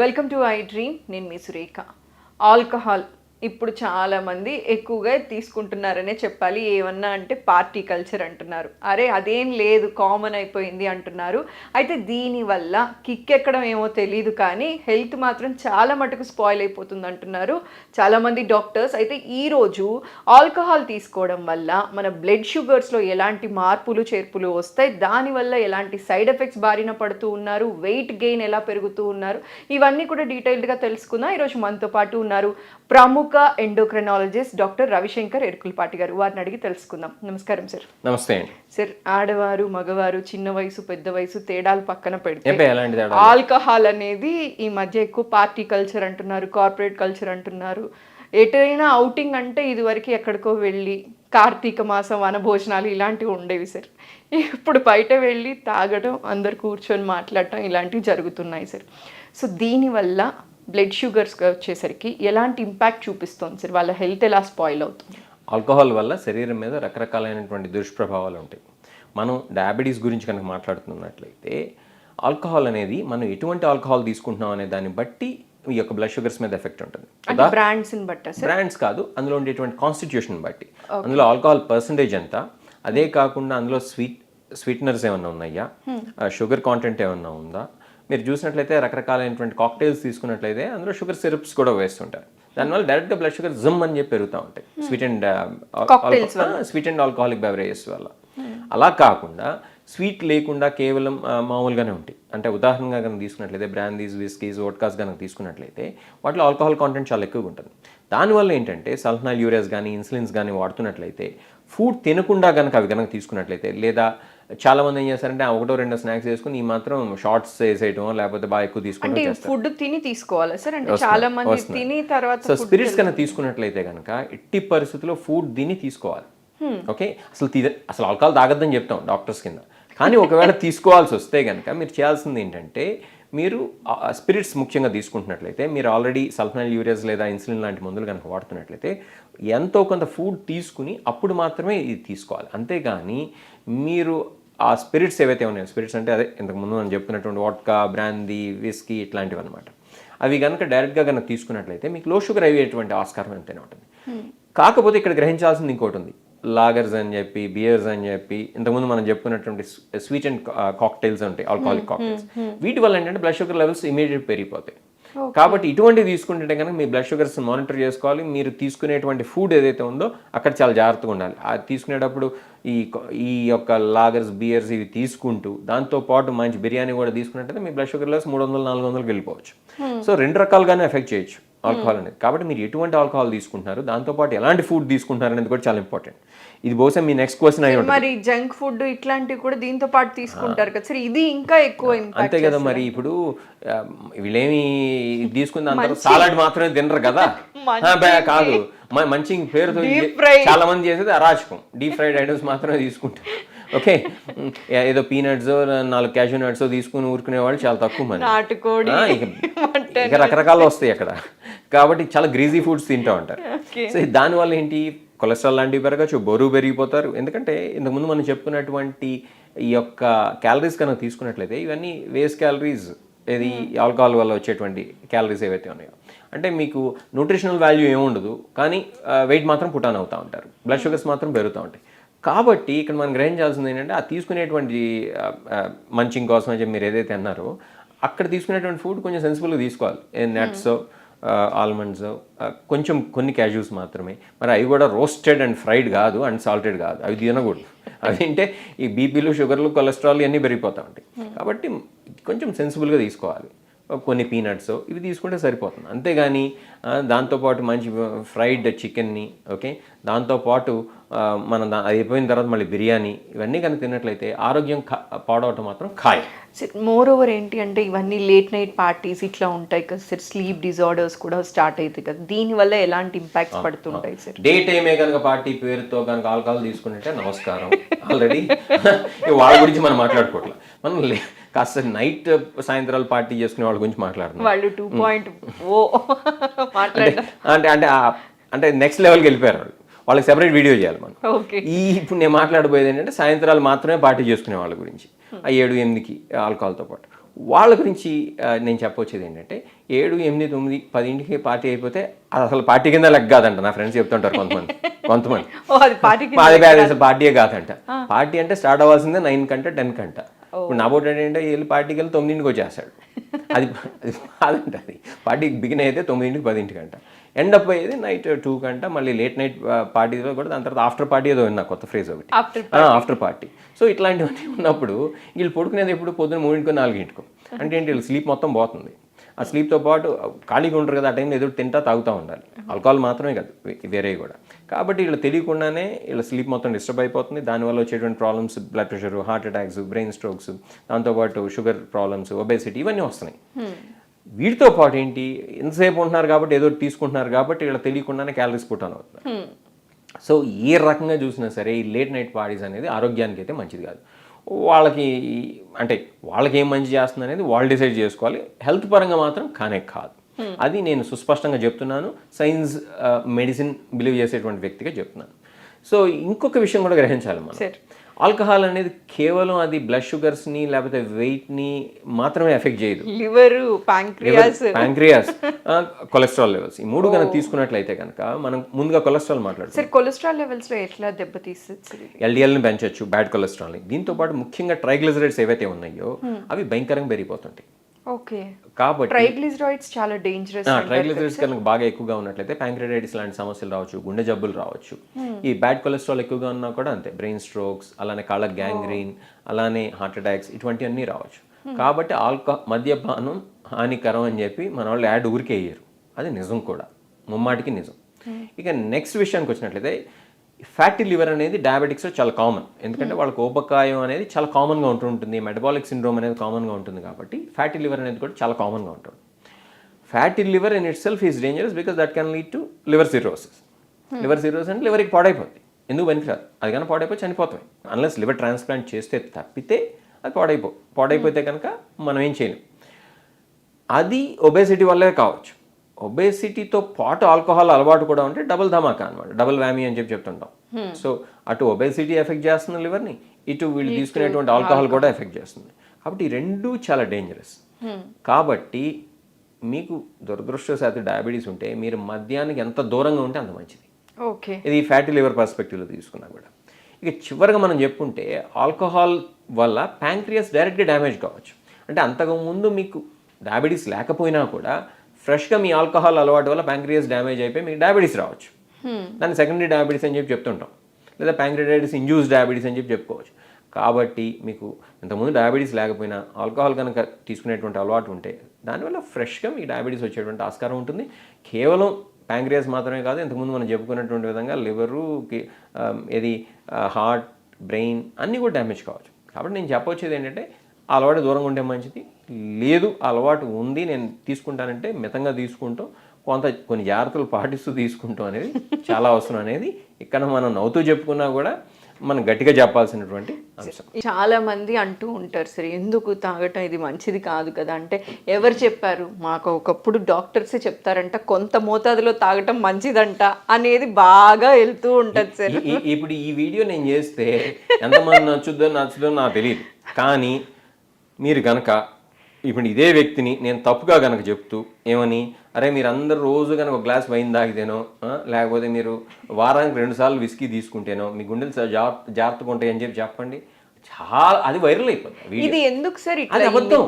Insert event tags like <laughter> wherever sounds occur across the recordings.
Welcome to I dream నేను మీ Surekha. Alcohol ఇప్పుడు చాలామంది ఎక్కువగా తీసుకుంటున్నారనే చెప్పాలి. ఏమన్నా అంటే పార్టీ కల్చర్ అంటున్నారు. అరే అదేం లేదు కామన్ అయిపోయింది అంటున్నారు. అయితే దీనివల్ల కిక్ ఎక్కడం ఏమో తెలియదు కానీ హెల్త్ మాత్రం చాలా మటుకు స్పాయిల్ అయిపోతుంది అంటున్నారు చాలామంది డాక్టర్స్. అయితే ఈరోజు ఆల్కహాల్ తీసుకోవడం వల్ల మన బ్లడ్ షుగర్స్లో ఎలాంటి మార్పులు చేర్పులు వస్తాయి? దానివల్ల ఎలాంటి సైడ్ ఎఫెక్ట్స్ బారిన పడుతూ ఉన్నారు? వెయిట్ గెయిన్ ఎలా పెరుగుతూ ఉన్నారు? ఇవన్నీ కూడా డీటెయిల్డ్గా తెలుసుకుందాం. ఈరోజు మనతో పాటు ఉన్నారు ప్రముఖ ఎండోక్రనాలజిస్ట్ డాక్టర్ రవిశంకర్ ఎరుకులపాటి గారు వారిని అడిగి తెలుసుకుందాం. నమస్కారం సార్. నమస్తే అండి. సార్ ఆడవారు మగవారు చిన్న వయసు పెద్ద వయసు తేడాలు పక్కన పెడితే ఆల్కహాల్ అనేది ఈ మధ్య ఎక్కువ పార్టీ కల్చర్ అంటున్నారు కార్పొరేట్ కల్చర్ అంటున్నారు. ఎటైనా అవుటింగ్ అంటే ఇదివరకు ఎక్కడికో వెళ్ళి కార్తీక మాసం వనభోజనాలు ఇలాంటివి ఉండేవి సార్. ఇప్పుడు బయట వెళ్ళి తాగడం అందరు కూర్చొని మాట్లాడటం ఇలాంటివి జరుగుతున్నాయి సార్. సో దీనివల్ల బ్లడ్ షుగర్స్ వచ్చేసరికి ఎలాంటి ఇంపాక్ట్ చూపిస్తుంది సార్? వాళ్ళ హెల్త్ ఎలా స్పాయిల్ అవుతుంది? ఆల్కహాల్ వల్ల శరీరం మీద రకరకాలైనటువంటి దుష్ప్రభావాలు ఉంటాయి. మనం డయాబెటీస్ గురించి కనుక మాట్లాడుతున్నట్లయితే ఆల్కహాల్ అనేది మనం ఎటువంటి ఆల్కహాల్ తీసుకుంటున్నాం అనే దాన్ని బట్టి ఈ యొక్క బ్లడ్ షుగర్స్ మీద ఎఫెక్ట్ ఉంటుంది. సార్? బ్రాండ్స్ కాదు అందులో ఉండేటువంటి కాన్స్టిట్యూషన్ బట్టి. అందులో ఆల్కహాల్ పర్సంటేజ్ ఎంత? అదే కాకుండా అందులో స్వీట్ స్వీట్నర్స్ ఏమన్నా ఉన్నాయా? షుగర్ కాంటెంట్ ఏమన్నా ఉందా? మీరు చూసినట్లయితే రకరకాలైనటువంటి కాక్టైల్స్ తీసుకున్నట్లయితే అందులో షుగర్ సిరప్స్ కూడా వేస్తుంటారు. దానివల్ల డైరెక్ట్గా బ్లడ్ షుగర్ జమ్ అని చెప్పి పెరుగుతూ ఉంటాయి. Sweet and sweet and alcoholic beverages వల్ల? అలా కాకుండా స్వీట్ లేకుండా కేవలం మామూలుగానే ఉంటాయి. అంటే ఉదాహరణగా కనుక తీసుకున్నట్లయితే బ్రాందీస్ విస్కీస్ వోడ్కాస్ కనుక తీసుకున్నట్లయితే వాటిలో ఆల్కహాల్ కాంటెంట్ చాలా ఎక్కువగా ఉంటుంది. దానివల్ల ఏంటంటే సల్ఫనాల్ యూరియాస్ కానీ ఇన్సులిన్స్ కానీ వాడుతున్నట్లయితే ఫుడ్ తినకుండా కనుక అవి కనుక తీసుకున్నట్లయితే లేదా చాలా మంది ఏం చేస్తారంటే ఆ ఒకటో రెండో స్నాక్స్ వేసుకుని ఈ మాత్రం షార్ట్స్ వేసేయటం లేకపోతే బాగా ఎక్కువ తీసుకుంటూ ఫుడ్ తిని తీసుకోవాలా సార్? అంటే చాలా మంది తిని తర్వాత సో స్పిరిట్స్ కనుక తీసుకున్నట్లయితే కనుక ఎట్టి పరిస్థితుల్లో ఫుడ్ దీన్ని తీసుకోవాలి. ఓకే? అసలు అసలు ఆల్కహాల్ తాగొద్దని చెప్తాం డాక్టర్స్ కింద. కానీ ఒకవేళ <laughs> తీసుకోవాల్సి వస్తే కనుక మీరు చేయాల్సింది ఏంటంటే మీరు స్పిరిట్స్ ముఖ్యంగా తీసుకుంటున్నట్లయితే మీరు ఆల్రెడీ సల్ఫనల్ యూరియాస్ లేదా ఇన్సులిన్ లాంటి మందులు కనుక వాడుతున్నట్లయితే ఎంతో కొంత ఫుడ్ తీసుకుని అప్పుడు మాత్రమే ఇది తీసుకోవాలి. అంతేగాని మీరు ఆ స్పిరిట్స్ ఏవైతే ఉన్నాయో స్పిరిట్స్ అంటే అదే ఇంతకుముందు మనం చెప్పుకున్నటువంటి వాట్కా బ్రాందీ విస్కీ ఇట్లాంటివి అనమాట అవి కనుక డైరెక్ట్గా కనుక తీసుకున్నట్లయితే మీకు లో షుగర్ అయ్యేటువంటి ఆస్కారం ఎంతైనా ఉంటుంది. కాకపోతే ఇక్కడ గ్రహించాల్సింది ఇంకోటి ఉంది. లాగర్స్ అని చెప్పి బియర్స్ అని చెప్పి ఇంతకుముందు మనం చెప్పుకున్నటువంటి స్వీట్ అండ్ కాక్టైల్స్ ఉంటాయి ఆల్కహాలిక్ కాక్టైల్స్. వీటి వల్ల ఏంటంటే బ్లడ్ షుగర్ లెవెల్స్ ఇమీడియట్ పెరిగిపోతాయి. కాబట్టి ఇటువంటివి తీసుకుంటుంటే కనుక మీ బ్లడ్ షుగర్స్ మానిటర్ చేసుకోవాలి. మీరు తీసుకునేటువంటి ఫుడ్ ఏదైతే ఉందో అక్కడ చాలా జాగ్రత్తగా ఉండాలి. అది తీసుకునేటప్పుడు ఈ ఈ యొక్క లాగర్స్ బియర్స్ ఇవి తీసుకుంటూ దాంతో పాటు మంచి బిర్యానీ కూడా తీసుకున్నట్టయితే మీ బ్లడ్ షుగర్ లెవెల్స్ మూడు వందలు నాలుగు వందలకు వెళ్ళిపోవచ్చు. సో రెండు రకాలుగానే ఎఫెక్ట్ చేయొచ్చు. ఆల్కహాల్ అనేది. కాబట్టి మీరు ఎటువంటి ఆల్కహాల్ తీసుకుంటున్నారు దాంతోపాటు ఎలాంటి ఫుడ్ తీసుకుంటున్నారు అనేది కూడా చాలా ఇంపార్టెంట్. ఇది బహుశా మీ నెక్స్ట్ క్వశ్చన్ అయి ఉంటుంది. మరి జంక్ ఫుడ్ ఇట్లాంటివి కూడా దీంతో పాటు తీసుకుంటారు కదా. సార్ ఇది ఇంకా ఎక్కువ అంతే కదా మరి ఇప్పుడు వీళ్ళేమి తీసుకున్న అందరూ సాలడ్ మాత్రమే తినరు కదా. కాదు. మంచి పేరుతో చాలా మంది చేసేది అరాచకం. డీప్ ఫ్రైడ్ ఐటమ్స్ మాత్రమే తీసుకుంటారు. ఓకే ఏదో పీనట్స్ నాలుగు క్యాషూ నట్స్ తీసుకుని ఊరుకునే వాళ్ళు చాలా తక్కువ మంది. నాటుకోడి. ఇక రకరకాలు వస్తాయి అక్కడ. కాబట్టి చాలా గ్రీజీ ఫుడ్స్ తింటూ ఉంటారు. సో దానివల్ల ఏంటి? కొలెస్ట్రాల్ లాంటివి పెరగచ్చు బరువు పెరిగిపోతారు. ఎందుకంటే ఇంతకుముందు మనం చెప్పుకున్నటువంటి ఈ యొక్క క్యాలరీస్ కనుక తీసుకున్నట్లయితే ఇవన్నీ వేస్ట్ క్యాలరీస్ ఇది ఆల్కహాల్ వల్ల వచ్చేటువంటి క్యాలరీస్ ఏవైతే ఉన్నాయో. అంటే మీకు న్యూట్రిషనల్ వాల్యూ ఏముండదు కానీ వెయిట్ మాత్రం పుటాన్ అవుతూ ఉంటారు. బ్లడ్ షుగర్స్ మాత్రం పెరుగుతూ ఉంటాయి. కాబట్టి ఇక్కడ మనం గ్రహించాల్సింది ఏంటంటే ఆ తీసుకునేటువంటి మంచింగ్ కోసం అని చెప్పి మీరు ఏదైతే అన్నారో అక్కడ తీసుకునేటువంటి ఫుడ్ కొంచెం సెన్సిబుల్గా తీసుకోవాలి. నట్స్ ఆల్మండ్స్ కొంచెం కొన్ని క్యాజూస్ మాత్రమే. మరి అవి కూడా రోస్టెడ్ అండ్ ఫ్రైడ్ కాదు అండ్ సాల్టెడ్ కాదు. అవి తినకూడదు. అవి తింటే ఈ బీపీలు షుగర్లు కొలెస్ట్రాల్ ఇవన్నీ పెరిగిపోతూ ఉంటాయి. కాబట్టి కొంచెం సెన్సిబుల్గా తీసుకోవాలి. కొన్ని పీనట్స్ ఇవి తీసుకుంటే సరిపోతుంది. అంతేగాని దాంతోపాటు మంచి ఫ్రైడ్ చికెన్ని ఓకే దాంతోపాటు మనం దా- అది అయిపోయిన తర్వాత మళ్ళీ బిర్యానీ ఇవన్నీ కనుక తిన్నట్లయితే ఆరోగ్యం పాడవటం మాత్రం ఖాయం. మోర్ ఓవర్ ఏంటి అంటే ఇవన్నీ లేట్ నైట్ పార్టీస్ ఇట్లా ఉంటాయి కదా సార్ స్లీప్ డిజార్డర్స్ కూడా స్టార్ట్ అవుతాయి కదా. దీనివల్ల ఎలాంటి ఇంపాక్ట్స్ పడుతుంటాయి సార్ డే టైమే కనుక పార్టీ పేరుతో కనుక ఆల్కహాల్ తీసుకుంటే నమస్కారం. <laughs> ఆల్రెడీ <laughs> వాళ్ళ గురించి మనం మాట్లాడుకోవట్లేదు మనం కాస్త నైట్ సాయంత్రాలు పార్టీ చేసుకునే వాళ్ళ గురించి మాట్లాడుతున్నాం. వాళ్ళు టూ పాయింట్ ఓ అంటే అంటే అంటే నెక్స్ట్ లెవెల్కి వెళ్ళిపోయారు వాళ్ళు. వాళ్ళకి సెపరేట్ వీడియో చేయాలి మనం. ఈ ఇప్పుడు నేను మాట్లాడబోయేది ఏంటంటే సాయంత్రాలు మాత్రమే పార్టీ చేసుకునే వాళ్ళ గురించి. ఆ ఏడు ఎనిమిదికి ఆల్కహాల్తో పాటు. వాళ్ళ గురించి నేను చెప్పొచ్చేది ఏంటంటే ఏడు ఎనిమిది తొమ్మిది పదింటికి పార్టీ అయిపోతే అది అసలు పార్టీ కింద లెక్క కాదంట. నా ఫ్రెండ్స్ చెప్తుంటారు కొంతమంది. కొంతమంది. అసలు పార్టీయే కాదంట. పార్టీ అంటే స్టార్ట్ అవ్వాల్సిందే నైన్ కంట టెన్ కంట. ఇప్పుడు నా బోట్ ఏంటంటే వెళ్ళి పార్టీకి వెళ్ళి తొమ్మిదింటికి వచ్చేస్తాడు. అది అది కాదంట అది పార్టీ బిగిన్ అయితే తొమ్మిదింటికి పదింటికి అంట. ఎండ్ అప్ అయ్యేది నైట్ టూ కంట మళ్ళీ లేట్ నైట్ పార్టీలో కూడా దాని తర్వాత ఆఫ్టర్ పార్టీ ఏదో విన్నా కొత్త ఫ్రేజ్ ఒకటి. After after party. సో ఇట్లాంటివన్నీ ఉన్నప్పుడు వీళ్ళు పడుకునేది ఎప్పుడు? పొద్దున మూడింటికో నాలుగింటికో. అంటే ఏంటి వీళ్ళు స్లీప్ మొత్తం పోతుంది. ఆ స్లీప్తో పాటు ఖాళీగా ఉంటారు కదా ఆ టైంలో ఎదురు తింటా తాగుతూ ఉండాలి. ఆల్కహాల్ మాత్రమే కాదు వేరే కూడా. కాబట్టి వీళ్ళు తెలియకుండానే వీళ్ళ స్లీప్ మొత్తం డిస్టర్బ్ అయిపోతుంది. దానివల్ల వచ్చేటువంటి problems blood pressure heart attacks brain strokes దాంతోపాటు షుగర్ ప్రాబ్లమ్స్ ఒబేసిటీ ఇవన్నీ వస్తున్నాయి. వీటితో పాటు ఏంటి ఎంతసేపు ఉంటున్నారు కాబట్టి ఏదో తీసుకుంటున్నారు కాబట్టి వీళ్ళ తెలియకుండానే క్యాలరీస్ పుట్ ఆన్ అవుతున్నారు సో ఏ రకంగా చూసినా సరే ఈ లేట్ నైట్ పార్టీస్ అనేది ఆరోగ్యానికి అయితే మంచిది కాదు. వాళ్ళకి అంటే వాళ్ళకి ఏం మంచి చేస్తుంది అనేది వాళ్ళు డిసైడ్ చేసుకోవాలి. హెల్త్ పరంగా మాత్రం కానే కాదు. అది నేను సుస్పష్టంగా చెప్తున్నాను. సైన్స్ మెడిసిన్ బిలీవ్ చేసేటువంటి వ్యక్తిగా చెప్తున్నాను. సో ఇంకొక విషయం కూడా గ్రహించాలి మనం. ఆల్కహాల్ అనేది కేవలం అది బ్లడ్ షుగర్స్ని లేకపోతే వెయిట్ని మాత్రమే ఎఫెక్ట్ చేయదు. Liver pancreas. Pancreas cholesterol levels. ఈ మూడు కనుక తీసుకున్నట్లయితే కనుక మనం ముందుగా కొలెస్ట్రాల్ మాట్లాడుతాం సార్ కొలెస్ట్రాల్ లెవెల్స్లో ఎట్లా దెబ్బతీస్తుంది? ఎల్డిఎల్ని పెంచవచ్చు బ్యాడ్ కొలెస్ట్రాల్ని. దీంతో పాటు ముఖ్యంగా ట్రైగ్లిజరైడ్స్ ఏవైతే ఉన్నాయో అవి భయంకరంగా పెరిగిపోతుంటాయి. ఓకే. కాబట్టి ట్రైగ్లిజరాయిడ్స్ చాలా డేంజరస్ ట్రైగ్లిజరైడ్స్ కనుక బాగా ఎక్కువగా ఉన్నట్లయితే ప్యాంక్రియాటైటిస్ లాంటి సమస్యలు రావచ్చు గుండె జబ్బులు రావచ్చు. ఈ బ్యాడ్ కొలెస్ట్రాల్ ఎక్కువగా ఉన్నా కూడా అంతే బ్రెయిన్ స్ట్రోక్స్ అలానే కాళ్ళ గ్యాంగ్రీన్ అలానే హార్ట్ అటాక్స్ ఇటువంటివన్నీ రావచ్చు. కాబట్టి ఆల్కహా మద్యపానం హానికరం అని చెప్పి మన వాళ్ళు యాడ్ ఊరికే వేయరు అది నిజం కూడా. ముమ్మాటికి నిజం. ఇక నెక్స్ట్ విషయానికి వచ్చినట్లయితే ఫ్యాటీ లివర్ అనేది డయాబెటిక్స్లో చాలా కామన్. ఎందుకంటే వాళ్ళకి ఊబకాయం అనేది చాలా కామన్గా ఉంటుంటుంది మెటబాలిక్ సిండ్రోమ్ అనేది కామన్గా ఉంటుంది కాబట్టి ఫ్యాటీ లివర్ అనేది కూడా చాలా కామన్గా ఉంటుంది. Fatty liver in itself is dangerous because that can lead to liver cirrhosis. Liver cirrhosis అంటే లివర్కి పాడైపోతుంది ఎందుకు పనికిరాదు? అది కానీ పాడైపోయి చనిపోతాయి అన్లెస్ లివర్ ట్రాన్స్ప్లాంట్ చేస్తే తప్పితే అది పాడైపో పాడైపోతే కనుక మనం ఏం చేయలేం. అది ఒబేసిటీ వల్లే కావచ్చు. ఒబేసిటీతో పాటు ఆల్కహాల్ అలవాటు కూడా ఉంటే డబుల్ ధమాకా అనమాట డబుల్ వ్యామీ అని చెప్పి చెప్తుంటాం. సో అటు ఒబేసిటీ ఎఫెక్ట్ చేస్తుంది లివర్ని ఇటు వీళ్ళు తీసుకునేటువంటి ఆల్కహాల్ కూడా ఎఫెక్ట్ చేస్తుంది. కాబట్టి ఈ రెండు చాలా డేంజరస్ కాబట్టి మీకు దురదృష్టవశాత్తు డయాబెటీస్ ఉంటే మీరు మద్యానికి ఎంత దూరంగా ఉంటే అంత మంచిది. ఓకే. ఇది ఫ్యాటీ లివర్ పర్స్పెక్టివ్లో తీసుకున్నా కూడా. ఇక చివరిగా మనం చెప్పుకుంటే ఆల్కహాల్ వల్ల ప్యాంక్రియాస్ డైరెక్ట్గా డ్యామేజ్ కావచ్చు. అంటే అంతకుముందు మీకు డయాబెటీస్ లేకపోయినా కూడా ఫ్రెష్గా మీ ఆల్కహాల్ అలవాటు వల్ల ప్యాంక్రియాస్ డ్యామేజ్ అయిపోయి మీకు డయాబెటీస్ రావచ్చు. దాన్ని సెకండరీ డయాబెటీస్ అని చెప్పి చెప్తుంటాం. లేదా ప్యాంక్రియాటైటిస్ ఇండ్యూస్ డయాబెటీస్ అని చెప్పి చెప్పుకోవచ్చు. కాబట్టి మీకు ఇంతకుముందు డయాబెటీస్ లేకపోయినా ఆల్కహాల్ కనుక తీసుకునేటువంటి అలవాటు ఉంటే దానివల్ల ఫ్రెష్గా మీకు డయాబెటీస్ వచ్చేటువంటి ఆస్కారం ఉంటుంది. కేవలం ప్యాంక్రియాస్ మాత్రమే కాదు ఇంతకుముందు మనం చెప్పుకున్నటువంటి విధంగా లివరు ఏది హార్ట్ బ్రెయిన్ అన్నీ కూడా డ్యామేజ్ కావచ్చు. కాబట్టి నేను చెప్పొచ్చేది ఏంటంటే ఆ అలవాటు దూరంగా ఉంటే మంచిది. లేదు అలవాటు ఉంది నేను తీసుకుంటానంటే మితంగా తీసుకుంటాం కొంత కొన్ని జాగ్రత్తలు పాటిస్తూ తీసుకుంటాం అనేది చాలా అవసరం అనేది ఇక్కడ మనం నవ్వుతూ చెప్పుకున్నా కూడా మనం గట్టిగా చెప్పాల్సినటువంటి అంశం. చాలా మంది అంటూ ఉంటారు సరే ఎందుకు తాగటం ఇది మంచిది కాదు కదా? అంటే ఎవరు చెప్పారు మాకు ఒకప్పుడు డాక్టర్సే చెప్తారంట కొంత మోతాదులో తాగటం మంచిదంట అనేది బాగా వెళ్తూ ఉంటుంది సార్. ఇప్పుడు ఈ వీడియో నేను చేస్తే ఎంతమంది నచ్చుద్దో నచ్చుదో నాకు తెలియదు. కానీ మీరు గనక ఇప్పుడు ఇదే వ్యక్తిని నేను తప్పుగా గనక చెప్తూ ఏమని? అరే మీరు అందరు రోజు కనుక ఒక గ్లాస్ వైన్ తాగితేనో లేకపోతే మీరు వారానికి రెండు సార్లు విస్కీ తీసుకుంటేనో మీ గుండెలు జాగ్రత్తగా ఉంటాయి అని చెప్పి చెప్పండి. చాలా అది వైరల్ అయిపోతుంది ఇది ఎందుకు సార్ అది అబద్ధం.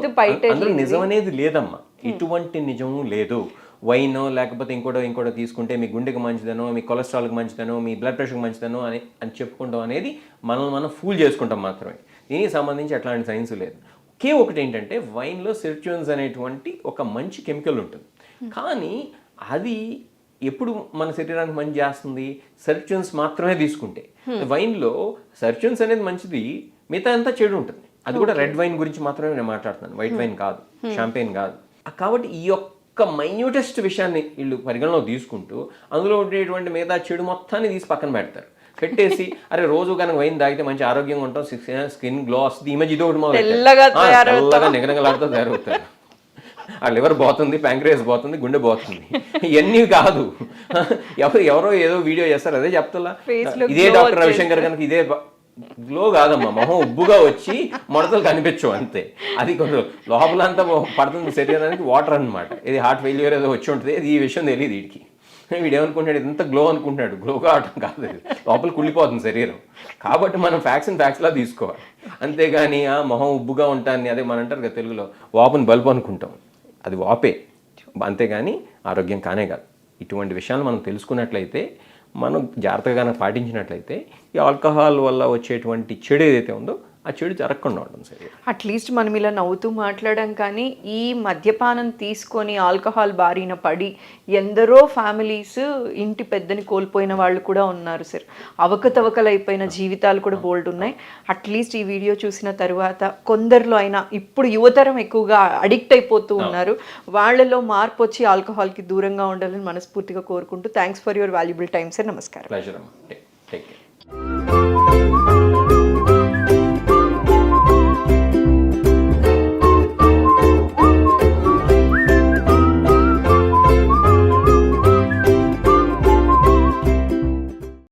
అందులో నిజం అనేది లేదమ్మా. ఎటువంటి నిజము లేదు. వైన్ లేకపోతే ఇంకోటో ఇంకోటో తీసుకుంటే మీ గుండెకి మంచిదనో మీ కొలెస్ట్రాల్కి మంచిదనో మీ బ్లడ్ ప్రెషర్కి మంచిదనో అని అని చెప్పుకుంటాం అనేది మనం మనం ఫూల్ చేసుకుంటాం మాత్రమే. దీనికి సంబంధించి అట్లాంటి సైన్స్ లేదు. ఒకే ఒకటి ఏంటంటే వైన్లో సెర్చ్యూన్స్ అనేటువంటి ఒక మంచి కెమికల్ ఉంటుంది. కానీ అది ఎప్పుడు మన శరీరానికి మంచి చేస్తుంది? సర్చున్స్ మాత్రమే తీసుకుంటే. వైన్లో సర్చున్స్ అనేది మంచిది మిగతా అంతా చెడు ఉంటుంది. అది కూడా రెడ్ వైన్ గురించి మాత్రమే నేను మాట్లాడుతున్నాను. వైట్ వైన్ కాదు షాంపెయిన్ కాదు. కాబట్టి ఈ యొక్క మైన్యూటెస్ట్ విషయాన్ని వీళ్ళు పరిగణలో తీసుకుంటూ అందులో ఉండేటువంటి మిగతా చెడు మొత్తాన్ని తీసి పక్కన పెడతారు. పెట్టేసి అరే రోజు కనుక వైన్ తాగితే మంచి ఆరోగ్యంగా ఉంటాం స్కిన్ గ్లో వస్తుంది. ఈ మధ్య ఇది ఒకటి. తెల్లగా నిగనగలాడుతూ తయారవుతారు. ఆ లివర్ పోతుంది ప్యాంక్రియాస్ పోతుంది గుండె పోతుంది. ఇవన్నీ కాదు. ఎవరు ఎవరో ఏదో వీడియో చేస్తారు అదే చెప్తున్నా. Face లో ఇదే డాక్టర్ రవిశంకర్ కనుక ఇదే గ్లో కాదమ్మా మొహం ఉబ్బుగా వచ్చి ముడతలు కనిపించవు అంతే. అది కొంచెం లోపలంతా పడుతుంది శరీరానికి వాటర్ అన్నమాట. ఇది హార్ట్ ఫెయిల్యూర్ ఏదో వచ్చి ఉంటుంది ఇది ఈ విషయం తెలియదు వీడికి. వీడు ఏమనుకుంటాడు? ఇదంతా గ్లో అనుకుంటాడు. గ్లో కావటం కాదు లోపల కుళ్ళిపోతుంది శరీరం. కాబట్టి మనం ఫ్యాక్స్ అండ్ ఫ్యాక్స్లా తీసుకోవాలి. అంతేగాని ఆ మొహం ఉబ్బుగా ఉంటాను అదే మనం అంటారు కదా తెలుగులో వాపుని బల్బు అనుకుంటాం. అది వాపే. అంతేగాని ఆరోగ్యం కానే కాదు. ఇటువంటి విషయాలు మనం తెలుసుకున్నట్లయితే మనం జాగ్రత్తగా పాటించినట్లయితే ఈ ఆల్కహాల్ వల్ల వచ్చేటువంటి చెడు ఏదైతే ఉందో ఆ చెడు జరగకుండా ఉంటుంది సరే అట్లీస్ట్ మనం ఇలా నవ్వుతూ మాట్లాడడం కానీ ఈ మద్యపానం తీసుకొని ఆల్కహాల్ బారిన పడి ఎందరో ఫ్యామిలీస్ ఇంటి పెద్దని కోల్పోయిన వాళ్ళు కూడా ఉన్నారు సార్. అవకతవకలైపోయిన జీవితాలు కూడా బోల్డ్ ఉన్నాయి. అట్లీస్ట్ ఈ వీడియో చూసిన తర్వాత కొందరిలో అయినా ఇప్పుడు యువతరం ఎక్కువగా అడిక్ట్ అయిపోతూ ఉన్నారు. వాళ్ళలో మార్పు వచ్చి ఆల్కహాల్కి దూరంగా ఉండాలని మనస్ఫూర్తిగా కోరుకుంటూ thanks for your valuable time sir. నమస్కారం.